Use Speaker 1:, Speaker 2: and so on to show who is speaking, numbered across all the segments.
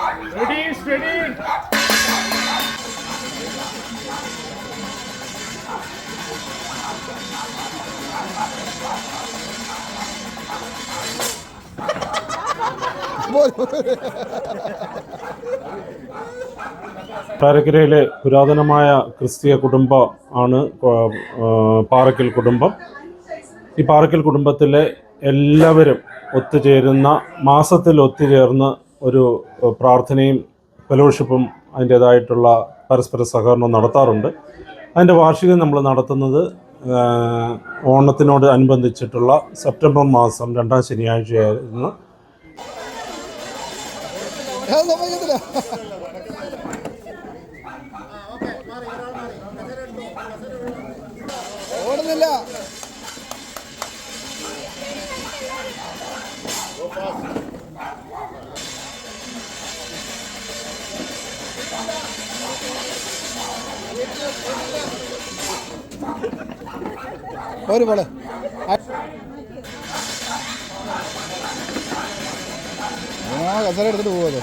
Speaker 1: Ready, ready.
Speaker 2: താരക്കരയിലെ പുരാതനമായ ക്രിസ്തീയ കുടുംബം ആണ് പാറക്കൽ കുടുംബം ഈ പാറക്കൽ കുടുംബത്തിലെ എല്ലാവരും ഒത്തുചേരുന്ന മാസത്തിൽ ഒത്തുചേർന്ന് ഒരു പ്രാർത്ഥനയും ഫെലോഷിപ്പും അതിന്റേതായിട്ടുള്ള പരസ്പര സഹകരണവും നടത്താറുണ്ട്. അതിന്റെ വാർഷികം നമ്മൾ നടത്തുന്നത് ഓണത്തിനോട് അനുബന്ധിച്ചിട്ടുള്ള സെപ്റ്റംബർ മാസം രണ്ടാം ശനിയാഴ്ചയായിരുന്നു.
Speaker 3: ഓടുന്നില്ല. ഒരു പോലെ ആ. കസര എടുത്തിട്ട് പോവല്ലോ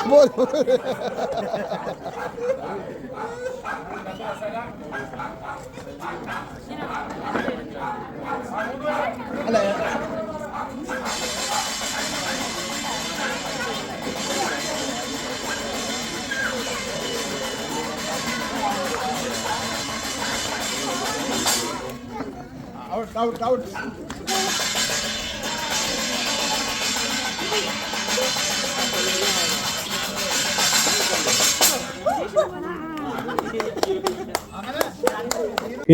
Speaker 3: ഇരുന്നോ? പോര്, പോര്. Out, out, out.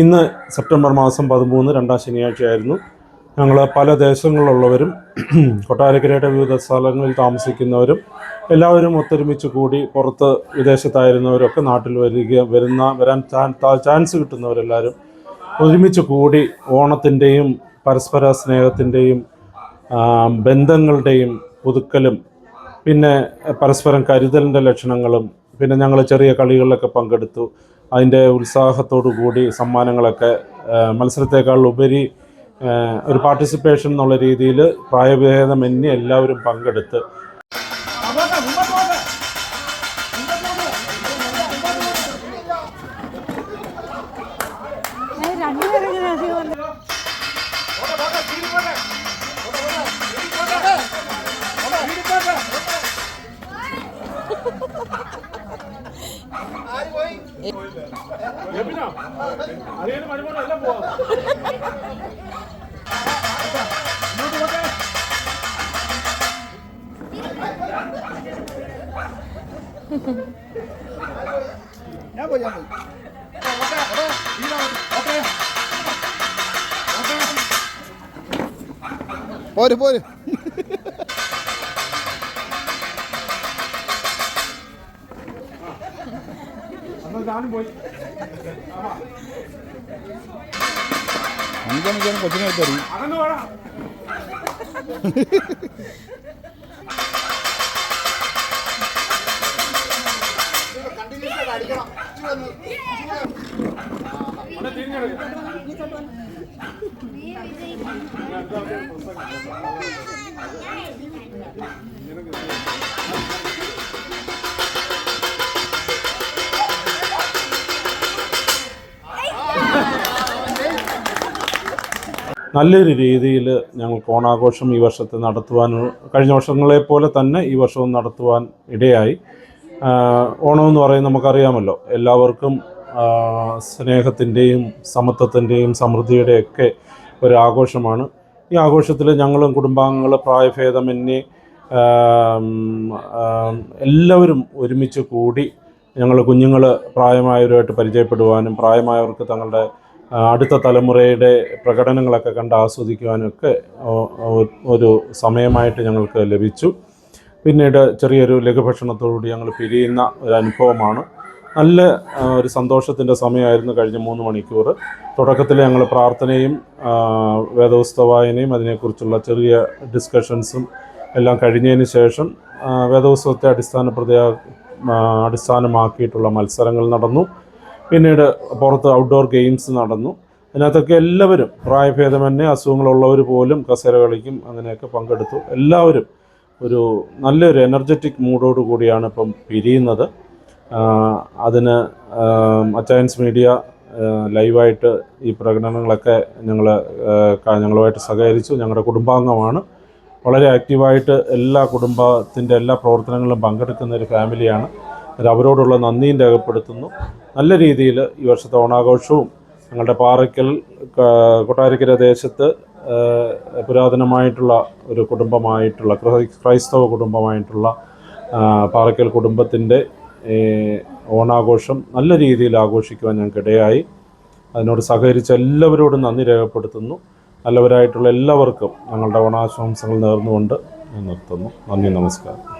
Speaker 2: ഇന്ന് സെപ്റ്റംബർ മാസം പതിമൂന്ന് രണ്ടാം ശനിയാഴ്ചയായിരുന്നു. ഞങ്ങൾ പല ദേശങ്ങളിലുള്ളവരും കൊട്ടാരക്കരയുടെ വിവിധ സ്ഥലങ്ങളിൽ താമസിക്കുന്നവരും എല്ലാവരും ഒത്തൊരുമിച്ച് കൂടി പുറത്ത് വിദേശത്തായിരുന്നവരൊക്കെ നാട്ടിൽ വരിക വരുന്ന വരാൻ ചാൻസ് കിട്ടുന്നവരെല്ലാവരും ഒരുമിച്ച് കൂടി ഓണത്തിന്റെയും പരസ്പര സ്നേഹത്തിന്റെയും ബന്ധങ്ങളുടെയും പുതുക്കലും പിന്നെ പരസ്പരം കരുതലിന്റെ ലക്ഷണങ്ങളും പിന്നെ ഞങ്ങൾ ചെറിയ കളികളിലൊക്കെ പങ്കെടുത്തു. അതിന്റെ ഉത്സാഹത്തോടു കൂടി സമ്മാനങ്ങളൊക്കെ മത്സരത്തേക്കാൾ ഉപരി ഒരു പാർട്ടിസിപ്പേഷൻ എന്നുള്ള രീതിയിൽ പ്രായഭേദമന്യേ എല്ലാവരും പങ്കെടുത്ത്.
Speaker 4: Ha ha അധികം
Speaker 3: ഞാൻ പോയി ഞാൻ പോയി പോര് പോര്.
Speaker 1: ഞാനും പോയി.
Speaker 3: അഞ്ചാം മണിക്കാണ് കൊച്ചിനെ
Speaker 1: അവിടെ തിരിഞ്ഞെടുക്കും
Speaker 2: നല്ലൊരു രീതിയിൽ ഞങ്ങൾക്ക് ഓണാഘോഷം ഈ വർഷത്തെ നടത്തുവാൻ കഴിഞ്ഞ വർഷങ്ങളെ പോലെ തന്നെ ഈ വർഷവും നടത്തുവാൻ ഇടയായി. ഓണമെന്ന് പറയുന്നത് നമുക്കറിയാമല്ലോ. എല്ലാവർക്കും സ്നേഹത്തിന്റെയും സമത്വത്തിന്റെയും സമൃദ്ധിയുടെയൊക്കെ ഒരു ആഘോഷമാണ്. ഈ ആഘോഷത്തിൽ ഞങ്ങളും കുടുംബാംഗങ്ങൾ പ്രായഭേദമന്യേ എല്ലാവരും ഒരുമിച്ച് കൂടി ഞങ്ങൾ കുഞ്ഞുങ്ങൾ പ്രായമായവരുമായിട്ട് പരിചയപ്പെടുവാനും പ്രായമായവർക്ക് തങ്ങളുടെ അടുത്ത തലമുറയുടെ പ്രകടനങ്ങളൊക്കെ കണ്ട് ആസ്വദിക്കുവാനൊക്കെ ഒരു സമയമായിട്ട് ഞങ്ങൾക്ക് ലഭിച്ചു. പിന്നീട് ചെറിയൊരു ലഘുഭക്ഷണത്തോടുകൂടി ഞങ്ങൾ പിരിയുന്ന ഒരു അനുഭവമാണ്. നല്ല ഒരു സന്തോഷത്തിന്റെ സമയമായിരുന്നു കഴിഞ്ഞ മൂന്ന് മണിക്കൂർ തുടക്കത്തിൽ ഞങ്ങൾ പ്രാർത്ഥനയും വേദപുസ്തക വായനയും അതിനെക്കുറിച്ചുള്ള ചെറിയ ഡിസ്കഷൻസും എല്ലാം കഴിഞ്ഞതിന് ശേഷം വേദപുസ്തകത്തെ അടിസ്ഥാനപ്രതിയാ ആ, അടിസ്ഥാനമാക്കിയിട്ടുള്ള മത്സരങ്ങൾ നടന്നു. പിന്നീട് പുറത്ത് ഔട്ട്ഡോർ ഗെയിംസ് നടന്നു. അതിനകത്തൊക്കെ എല്ലാവരും പ്രായഭേദമന്യേ അസുഖങ്ങളുള്ളവർ പോലും കസേര കളിക്കും അങ്ങനെയൊക്കെ പങ്കെടുത്തു. എല്ലാവരും ഒരു നല്ലൊരു എനർജറ്റിക് മൂഡോട് കൂടിയാണ് ഇപ്പം പിരിയുന്നത്. അതിന് അച്ചയൻസ് മീഡിയ ലൈവായിട്ട് ഈ പ്രകടനങ്ങളൊക്കെ ഞങ്ങൾ ഞങ്ങളുമായിട്ട് സഹകരിച്ചു. ഞങ്ങളുടെ കുടുംബാംഗമാണ്. വളരെ ആക്റ്റീവായിട്ട് എല്ലാ കുടുംബത്തിന്റെ എല്ലാ പ്രവർത്തനങ്ങളിലും പങ്കെടുക്കുന്ന ഒരു ഫാമിലിയാണ് അവരോടുള്ള നന്ദിയും രേഖപ്പെടുത്തുന്നു. നല്ല രീതിയിൽ ഈ വർഷത്തെ ഓണാഘോഷവും ഞങ്ങളുടെ പാറയ്ക്കൽ കൊട്ടാരക്കര ദേശത്ത് പുരാതനമായിട്ടുള്ള ഒരു കുടുംബമായിട്ടുള്ള ക്രൈസ്തവ കുടുംബമായിട്ടുള്ള പാറയ്ക്കൽ കുടുംബത്തിന്റെ ഓണാഘോഷം നല്ല രീതിയിൽ ആഘോഷിക്കുവാൻ ഞങ്ങൾക്കിടയായി അതിനോട് സഹകരിച്ച എല്ലാവരോടും നന്ദി രേഖപ്പെടുത്തുന്നു. നല്ലവരായിട്ടുള്ള എല്ലാവർക്കും ഞങ്ങളുടെ ഓണാശംസകൾ നേർന്നുകൊണ്ട് ഞാൻ നിർത്തുന്നു. നന്ദി നമസ്കാരം.